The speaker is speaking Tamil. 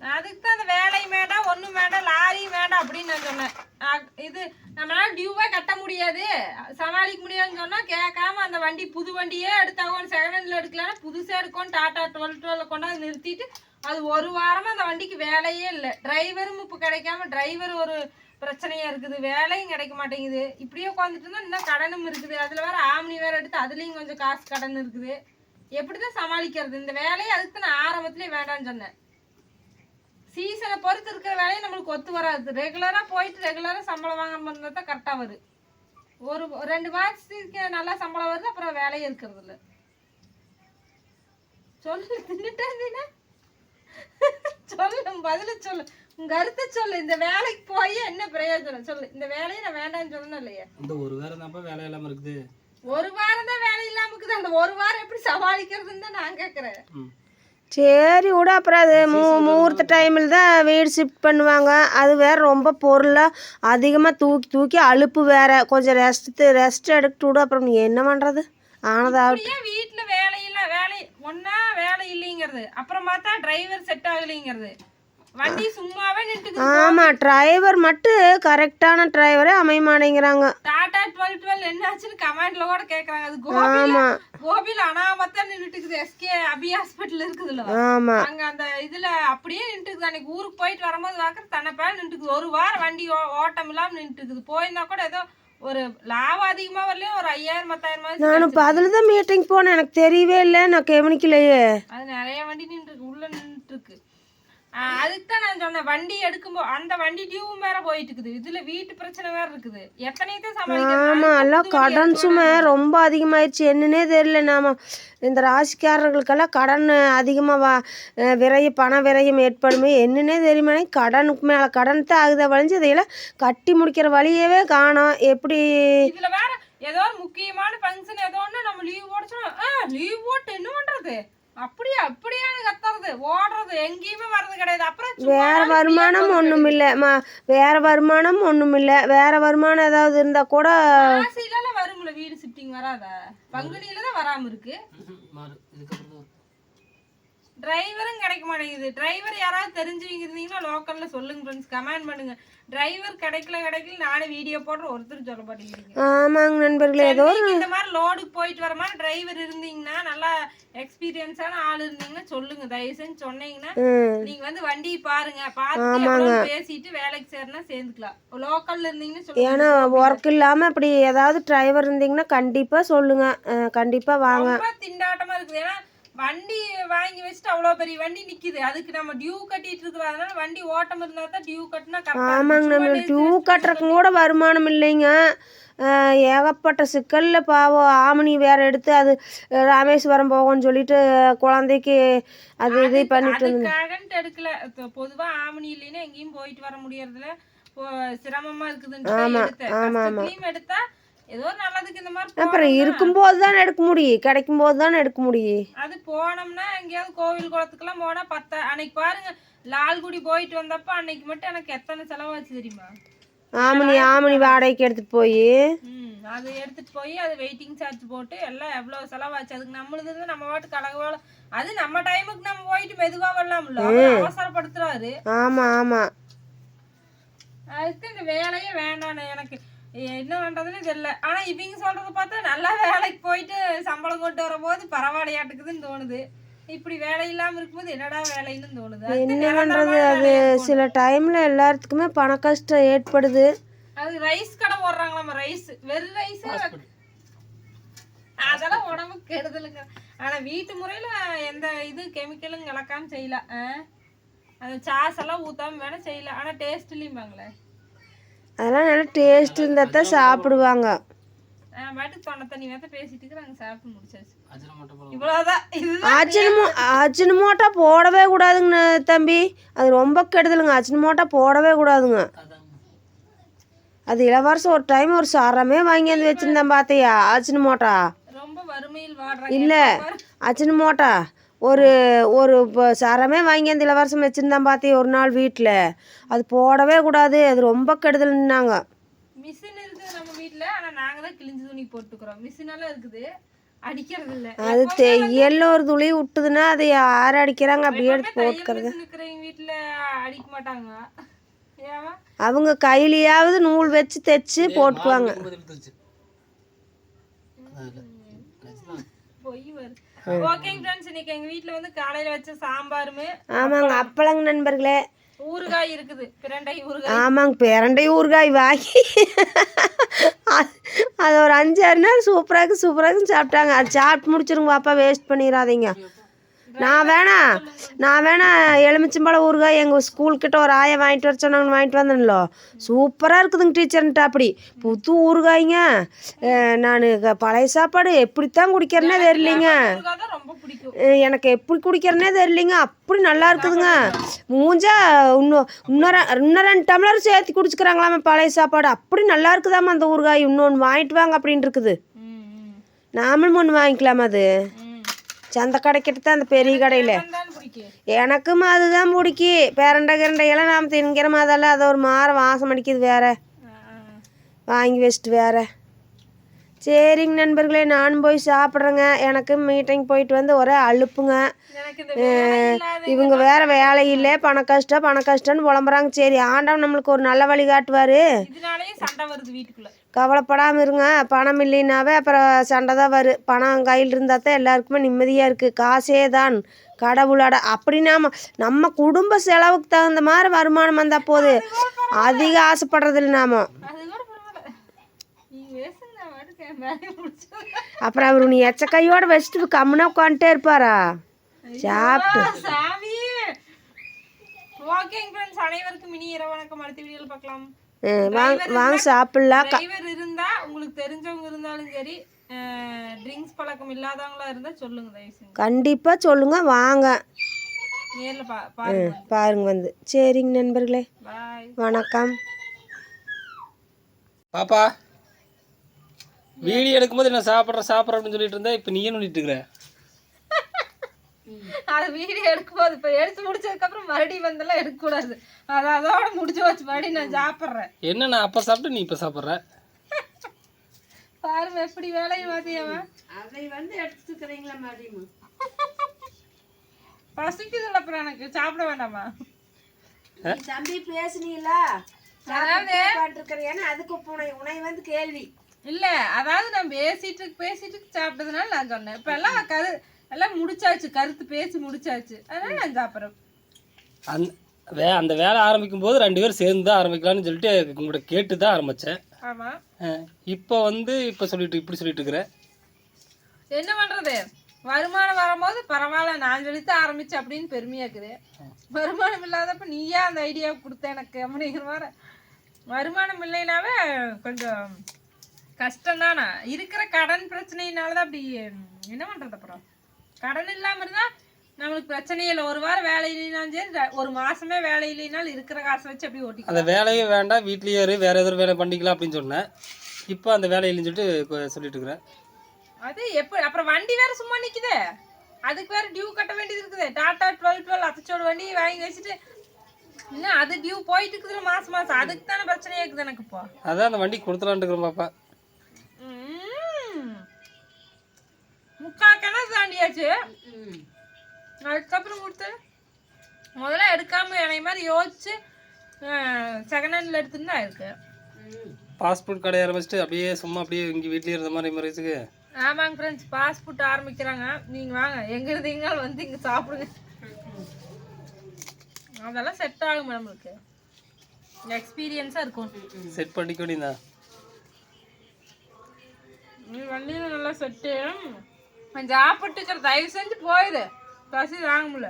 அதுக்கு தான் அந்த வேலையும் வேண்டாம் ஒன்றும் வேண்டாம் லாரியும் வேண்டாம் அப்படின்னு நான் சொன்னேன். இது நம்மளால டியூவே கட்ட முடியாது. சமாளிக்க முடியாதுன்னு சொன்னால் கேட்காம அந்த வண்டி புது வண்டியே எடுத்தாங்க செகண்ட் ஹேண்டில் எடுக்கலன்னா புதுசாக இருக்கும் டாட்டா டுவெல் டுவெல் கொண்டாந்து நிறுத்திட்டு அது ஒரு வாரமாக அந்த வண்டிக்கு வேலையே இல்லை. டிரைவரும் இப்போ கிடைக்காம டிரைவர் ஒரு பிரச்சனையாக இருக்குது. வேலையும் கிடைக்க மாட்டேங்குது. இப்படியே உட்காந்துட்டு இருந்தால் இன்னும் கடனும் இருக்குது. அதில் வேறு ஆம்னி வேறு எடுத்து அதுலேயும் கொஞ்சம் காசு கடன் இருக்குது. எப்படி தான் சமாளிக்கிறது? இந்த வேலையை அதுக்கு தான் நான் ஆரம்பத்துலேயே வேண்டாம்னு சொன்னேன். சீசனை பொறுத்து இருக்கிற வேலையை நம்மளுக்கு ஒத்து வராது. ரெகுலராக போயிட்டு ரெகுலராக சம்பளம் வாங்க இருந்தால் தான் கரெக்டாக வருது ஒரு ரெண்டு மாதத்துக்கு நல்லா சம்பளம் வருது அப்புறம் வேலையே இருக்கிறது இல்லை. சொல்லு தின்னுட்டேன் சொல்லு பதில சொல்லு. உங்க கருத்தை சொல்லு. இந்த வேலைக்கு போய் என்ன பிரயோஜனம்? சொல்லு. இந்த வேலையை நான் வேண்டாம்னு சொல்லணும் இல்லையா? இந்த ஒரு வேலை தான்ப்பா வேலை இல்லாமல் இருக்குது. ஒரு வாரம் தான் வேலை இல்லாம இருக்குது. அந்த ஒரு வாரம் எப்படி சமாளிக்கிறதுன்னு தான் நான் கேட்குறேன் ம். சரி விட. அப்புறம் அது மூ முகூர்த்த டைமில் தான் வீடு ஷிஃப்ட் பண்ணுவாங்க. அது வேற ரொம்ப பொருளாக அதிகமாக தூக்கி தூக்கி அலுப்பு வேற. கொஞ்சம் ரெஸ்ட் ரெஸ்ட் எடுத்துட்டு விடு. அப்புறம் நீ என்ன பண்ணுறது ஆனதாக ஏன் வீட்டுல வேலை இல்ல வேலை ஒன்னா வேலை இல்லைங்கிறது. அப்புறம் பார்த்தா டிரைவர் செட் ஆகலைங்கிறது. வண்டி சும்மாவே நின்றுக்குது ஆமாம் டிரைவர் மட்டும் கரெக்டான டிரைவரே அமைய மாட்டேங்கிறாங்க டாடா டுவெல் டுவெல் என்னாச்சுன்னு கமெண்ட்ல கூட கேக்குறாங்க. அது கோபில கோபில அனாமத்தா நின்றுட்டு இருக்குது எஸ்கே அபி ஹாஸ்பிட்டல் இருக்குதுல்ல. ஆமாம் அங்க அந்த இதுல அப்படியே நின்றுக்குது. அன்னைக்கு ஊருக்கு போயிட்டு வரும்போது பாக்குற தன்னை பேர் நின்றுக்குது ஒரு வாரம் வண்டி ஓட்டம் இல்லாம நின்றுக்குது போயிருந்தா கூட ஏதோ ஒரு லாபம் அதிகமா வரலையும் ஒரு ஐயாயிரம் பத்தாயிரம் மாதிரி நான் இப்போ அதில் தான் மீட்டிங் போனேன். எனக்கு தெரியவே இல்லை. நான் கவனிக்கலையே. அது நிறைய வண்டி நின்றுருக்கு உள்ள நின்றுட்டு இருக்கு அதுக்கு தான் நான் சொன்னேன் வண்டி எடுக்கும்போ அந்த வண்டி டியூவும் வேற போயிட்டு இருக்குது இதுல வீட்டு பிரச்சனை வேற இருக்குது. எத்தனையத்தை சமாளிக்கிறது ஆமாம் எல்லாம் கடன் சுமை ரொம்ப அதிகமாயிடுச்சு என்னன்னே தெரியல. நாம இந்த ராசிக்காரர்களுக்கெல்லாம் கடன் அதிகமாக வா விரய பண விரயம் ஏற்படுமே. என்னன்னே தெரியுமா கடனுக்கு மேலே கடன் தான் ஆகுதா வளைஞ்சு இதையெல்லாம் கட்டி முடிக்கிற வழியவே காணோம். எப்படி? இதுல வேற ஏதோ ஒரு முக்கியமான ஃபங்க்ஷன் ஏதோ ஒண்ணு நம்ம லீவ் போடுச்சோம் லீவ் போட்டு என்ன பண்றது? அப்படியே அப்படியான்னு கத்துறது. ஓடுறது எங்கேயுமே வர்றது கிடையாது. அப்புறம் வேற வருமானம் ஒன்றும் இல்லை. மா வேற வருமானம் ஒன்றும் இல்லை. வேற வருமானம் ஏதாவது இருந்தால் கூட வரும்ல வீடு ஷிஃப்டிங் வராதா. பங்குனியில தான் வராம இருக்கு மாறு இதுக்கப்புறம் தான் வரும். டிரைவரும் கிடைக்க மாட்டேங்குது. டிரைவர் யாராவது தெரிஞ்சவங்க இருந்தீங்கன்னா லோக்கல்ல சொல்லுங்க ஃப்ரெண்ட்ஸ் கமெண்ட் பண்ணுங்க. டிரைவர் கிடைக்கல கிடைக்கல. நானே வீடியோ போடுற ஒருத்தர் சொல்ல மாட்டேங்கிறீங்க. ஆமாங்க நண்பர்களே ஏதோ இந்த மாதிரி லோடுக்கு போயிட்டு வர மாதிரி டிரைவர் இருந்தீங்கன்னா நல்லா எக்ஸ்பீரியன்ஸான ஆள் இருந்தீங்கன்னா சொல்லுங்க. தயவு செஞ்சு சொன்னீங்கன்னா நீங்க வந்து வண்டி பாருங்க. எவ்வளவு பேசிட்டு வேலைக்கு சேர்னா சேர்ந்துக்கலாம். லோக்கல்ல இருந்தீங்கன்னா சொல்லுங்க. ஏன்னா ஒர்க் இல்லாமல் இப்படி ஏதாவது டிரைவர் இருந்தீங்கன்னா கண்டிப்பாக சொல்லுங்கள் கண்டிப்பாக வாங்க. திண்டாட்டமா இருக்குது. ஏன்னா வண்டி வாங்கி வச்சுட்டு அவ்வளோ பெரிய வண்டி நிக்குது. அதுக்கு நம்ம டியூ கட்டிட்டு இருக்கிறோம் அதனால வண்டி ஓட்டம் இருந்தா தான் டியூ கட்டினா ஆமாங்க நம்ம டியூ கட்டுறக்கும் கூட வருமானம் இல்லைங்க. ஏகப்பட்ட சிக்கலில் பாவம் ஆமணி வேற எடுத்து அது ராமேஸ்வரம் போகும்னு சொல்லிட்டு குழந்தைக்கு அது இது பண்ணிட்டு அதுக்காகன்ட்டு எடுக்கல. இப்ப பொதுவா ஆமணி இல்லைன்னா எங்கேயும் போயிட்டு வர முடியறதுல சிரமமா இருக்குதுன்னு எடுத்தேன். எடுத்தா ஏதோ நல்லதுக்கு இந்த மாதிரி அப்புறம் இருக்கும்போது தான் எடுக்க முடியும் கிடைக்கும் போது தான் எடுக்க முடியும் அது போனோம்னா எங்கேயாவது கோவில் குளத்துக்கெல்லாம் போனா பத்த அன்னைக்கு பாருங்க லால்குடி போயிட்டு வந்தப்ப அன்னைக்கு மட்டும் எனக்கு எத்தனை செலவாச்சு தெரியுமா? ஆமணி ஆமணி வாடகைக்கு எடுத்துட்டு போய். அது எடுத்துட்டு போய் அது வெயிட்டிங் சார்ஜ் போட்டு எல்லாம் எவ்வளவு செலவாச்சு? அதுக்கு நம்மளுது இருந்து நம்ம பாட்டுக்கு அழகு அது நம்ம டைமுக்கு நம்ம போயிட்டு மெதுவா வரலாம்ல. அவசரப்படுத்துறாரு. ஆமாம் ஆமாம் அதுக்கு இந்த வேலையே வேண்டாம் எனக்கு. என்ன பண்றதுன்னு தெரியல. ஆனா இவங்க சொல்றத பார்த்தா நல்லா வேலைக்கு போயிட்டு சம்பளம் கொண்டு வரும்போது பரவாயில்லையாட்டுக்குதுன்னு தோணுது. இப்படி வேலை இல்லாம இருக்கும்போது என்னடா வேலைன்னு தோணுது. என்ன பண்ணுறது அது. சில டைமில் எல்லாத்துக்குமே பண கஷ்டம் ஏற்படுது. அது ரைஸ் கடை போடுறாங்களாம் ரைஸ் வெறும் ரைஸ் அதெல்லாம் உடம்புக்கு கெடுதலுங்க. ஆனா வீட்டு முறையில எந்த இது கெமிக்கலும் கலக்காம செய்யலாம் ஆ? அந்த சாஸ் எல்லாம் ஊத்தாம வேணா செய்யலாம் ஆனா டேஸ்ட் இல்லையும்பாங்களே அதெல்லாம் நல்லா டேஸ்ட் இருந்தால் தான் சாப்பிடுவாங்க. அஜினமோ அஜினமோட்டா போடவே கூடாதுங்க தம்பி. அது ரொம்ப கெடுதலுங்க. அஜினமோட்டா போடவே கூடாதுங்க. அது இளவரசம் ஒரு டைம் ஒரு சாரமே வாங்கி வந்து வச்சிருந்தேன் பார்த்தியா அஜினமோட்டா ரொம்ப வறுமையில் வாடுறாங்க. இல்லை அஜினமோட்டா ஒரு ஒரு ப- சரமே வாங்கி அந்த இளவரசம் வச்சுருந்தான் பார்த்தியா ஒரு நாள் வீட்டில் அது போடவே கூடாது அது ரொம்ப கெடுதல்னாங்க மிஷின் இருக்குது நம்ம வீட்ல ஆனா நாங்க தான் கிழிஞ்சு துணி போட்டுக்கிறோம். மிஷின் எல்லாம் இருக்குது அடிக்கிறது இல்ல. அது தெய்யல்ல ஒரு துளி விட்டுதுன்னா அதை யார் அடிக்கிறாங்க? அப்படியே எடுத்து போட்டுக்கிறது. இருக்கிறவங்க வீட்டுல அடிக்க மாட்டாங்க. ஏவா அவங்க கையிலயாவது நூல் வச்சு தைச்சு போட்டுக்குவாங்க. பொய் வருது. ஓகேங்க ஃப்ரெண்ட்ஸ் இன்னைக்கு எங்க வீட்ல வந்து காலையில வச்ச சாம்பாருமே ஆமாங்க அப்பளங்க நண்பர்களே. ஊறுகாய் இருக்குது. பிரண்டை ஊறுகாய். ஆமாங்க பேரண்டை ஊறுகாய் வாங்கி. அது- ஒரு அஞ்சாறு நாள் சூப்பராக சூப்பராக சாப்பிட்டாங்க. அது சாப்பிட்டு முடிச்சிருங்க பாப்பா வேஸ்ட் பண்ணிடாதீங்க நான் வேணா நான் வேணா எலுமிச்சம்பழம் ஊறுகாய் எங்கள் ஸ்கூல்கிட்ட ஒரு ஆயை வாங்கிட்டு வர சொன்னாங்க வாங்கிட்டு வந்தேன்லோ. சூப்பராக இருக்குதுங்க டீச்சர்ன்ட்டு அப்படி. புது ஊறுகாய்ங்க. நான் பழைய சாப்பாடு எப்படித்தான் குடிக்கிறேனே தெரியலிங்க. எனக்கு எப்படி குடிக்கிறேனே தெரியலிங்க. அப்படி நல்லா இருக்குதுங்க. மூஞ்சா இன்னும் இன்னொரு இன்னும் ரெண்டு டம்ளர் சேர்த்து குடிச்சுக்கிறாங்களாமே பழைய சாப்பாடு. அப்படி நல்லா இருக்குதாம்மா அந்த ஊறுகாய். இன்னொன்று வாங்கிட்டு வாங்க அப்படின்னு இருக்குது. நாமளும் ஒன்று வாங்கிக்கலாம் அது. சந்த கடைக்கிட்ட தான் அந்த பெரிய கடையில். எனக்கும் அதுதான் பிடிக்கி. பேரண்டை கிரண்டையெல்லாம் நாம் தின்கிற மாதிரிலாம் அது ஒரு மாற வாசம் அடிக்குது வேற. வாங்கி வச்சுட்டு வேற. சரிங்க நண்பர்களே நானும் போய் சாப்பிட்றேங்க. எனக்கு மீட்டிங் போயிட்டு வந்து ஒரே இல்லாத இவங்க வேற வேலை இல்லை. பண கஷ்டம் பண கஷ்டம்னு புலம்புறாங்க. சரி ஆண்டவன் நம்மளுக்கு ஒரு நல்ல வழி காட்டுவார் கவலைப்படாமல் இருங்க. பணம் இல்லைனாவே அப்புறம் சண்டை தான் வரும் பணம் கையில் இருந்தால் தான் எல்லாருக்குமே நிம்மதியாக இருக்குது காசே தான். கடவுளோட அப்படி நாம் நம்ம குடும்ப செலவுக்கு தகுந்த மாதிரி வருமானம் வந்தால் போது அதிக ஆசைப்படுறதில்ல நாம. அப்புறம் அவர் நீ எச்ச கையோட வச்சுட்டு கம்முனா உட்காந்துட்டே இருப்பாரா? சாப்பிட்டு. ஓகேங்க ஃப்ரெண்ட்ஸ் அனைவருக்கும் இனி இரவு வணக்கம். அடுத்த வீடியோவில் பார்க்கலாம். வாங்க வாங்க சாப்பிட்லாம். டிரைவர் இருந்தா உங்களுக்கு தெரிஞ்சவங்க இருந்தாலும் சரி ட்ரிங்க்ஸ் பழக்கம் இல்லாதவங்களா இருந்தா சொல்லுங்க தயவு செஞ்சு. கண்டிப்பாக சொல்லுங்க வாங்க. நேர்ல பா பாருங்க பாருங்க வந்து. சரிங்க நண்பர்களே. பாய் வணக்கம். பாப்பா வீடியோ எடுக்கும்போது நான் சாப்பிட்றேன் சாப்பிட்றேன் அப்படின்னு சொல்லிட்டு இருந்தேன் இப்போ நீயே நோண்டிட்டு இருக்கிற? அது வீடியோ எடுக்கும்போது இப்போ எடுத்து முடிச்சதுக்கு அப்புறம் மறுபடியும் வந்தெல்லாம் எடுக்கக்கூடாது. அது அதோட முடிச்சு வச்சு மறுபடியும் நான் சாப்பிட்றேன். என்ன நான் அப்போ சாப்பிட்டு நீ இப்போ சாப்பிட்ற? பாருங்க எப்படி வேலையை மாத்தியவன் அதை வந்து எடுத்துக்கிறீங்களா மறுபடியும் பசிக்குதுல அப்புறம் எனக்கு. சாப்பிட வேண்டாமா? தம்பி பேசுனீங்களா? அதுக்கு உனை உனை வந்து கேள்வி. இல்ல அதாவது நான் பேசிட்டு பேசிட்டு சாப்பிட்டதுனால நான் சொன்னேன். இப்ப எல்லாம் கரு எல்லாம் முடிச்சாச்சு கருத்து பேசி முடிச்சாச்சு. அதனால நான் சாப்பிட்றேன் அந்த வே அந்த வேலை ஆரம்பிக்கும் போது ரெண்டு பேரும் சேர்ந்து தான் ஆரம்பிக்கலாம்னு சொல்லிட்டு உங்கள்கிட்ட கேட்டு தான் ஆரம்பித்தேன் ஆமா இப்போ வந்து இப்போ சொல்லிட்டு இப்படி சொல்லிட்டு இருக்கிற? என்ன பண்றது? வருமானம் வரும்போது பரவாயில்ல நான் சொல்லித்து ஆரம்பிச்சு அப்படின்னு பெருமையா இருக்குது. வருமானம் இல்லாதப்ப நீயா அந்த ஐடியா கொடுத்த எனக்கு அப்படிங்கிற மாதிரி. வருமானம் இல்லைனாவே கொஞ்சம் கஷ்டம் தானே இருக்கிற கடன் பிரச்சனையினால தான் அப்படி என்ன பண்றது அப்புறம்? கடன் இல்லாம இருந்தா நம்மளுக்கு பிரச்சனையே இல்லை. ஒரு வாரம் வேலை இல்லைனாலும் சரி ஒரு மாசமே வேலை இல்லைனாலும் இருக்கிற காசை வச்சு அப்படி ஓட்டிக்கலாம். அந்த வேலையே வேண்டாம் வீட்லேயே இரு வேறு ஏதோ ஒரு வேலை பண்ணிக்கலாம் அப்படின்னு சொன்னேன். இப்போ அந்த வேலை இல்லைன்னு சொல்லிட்டு சொல்லிட்டு இருக்கிறேன். அது எப்படி அப்புறம் வண்டி வேற சும்மா நிக்குதே. அதுக்கு வேற டியூ கட்ட வேண்டியது இருக்குது. டாடா டுவெல் டுவெல் அத்தச்சோட வண்டி வாங்கி வச்சுட்டு இன்னும் அது டியூ போயிட்டு இருக்குதுல மாசம் மாசம். அதுக்கு தானே பிரச்சனையா இருக்குது எனக்கு இப்போ. அதான் அந்த வண்டி கொடுத்துலான்ட்டு இருக்கிறேன் பாப்பா. முக்கா கிணறு தாண்டியாச்சு அதுக்கப்புறம் கொடுத்து முதல்ல எடுக்காம என்னை மாதிரி யோசிச்சு செகண்ட் ஹேண்ட்ல எடுத்துன்னு தான் இருக்கு. பாஸ்போர்ட் கடை ஆரம்பிச்சுட்டு அப்படியே சும்மா அப்படியே இங்கே வீட்லேயே இருந்த மாதிரி முறைச்சுக்கு ஆமாங்க ஃப்ரெண்ட்ஸ் பாஸ்போர்ட் ஆரம்பிக்கிறாங்க. நீங்க வாங்க. எங்க இருந்தீங்கனாலும் வந்து இங்க சாப்பிடுங்க. அதெல்லாம் செட் ஆகும் நம்மளுக்கு. எக்ஸ்பீரியன்ஸா இருக்கும். செட் பண்ணிக்க வேண்டியதான் நீ வண்டியில நல்லா செட்டு சாப்பிட்டுக்கிற தயவு செஞ்சு போயிடு பசி வாங்க முடியல.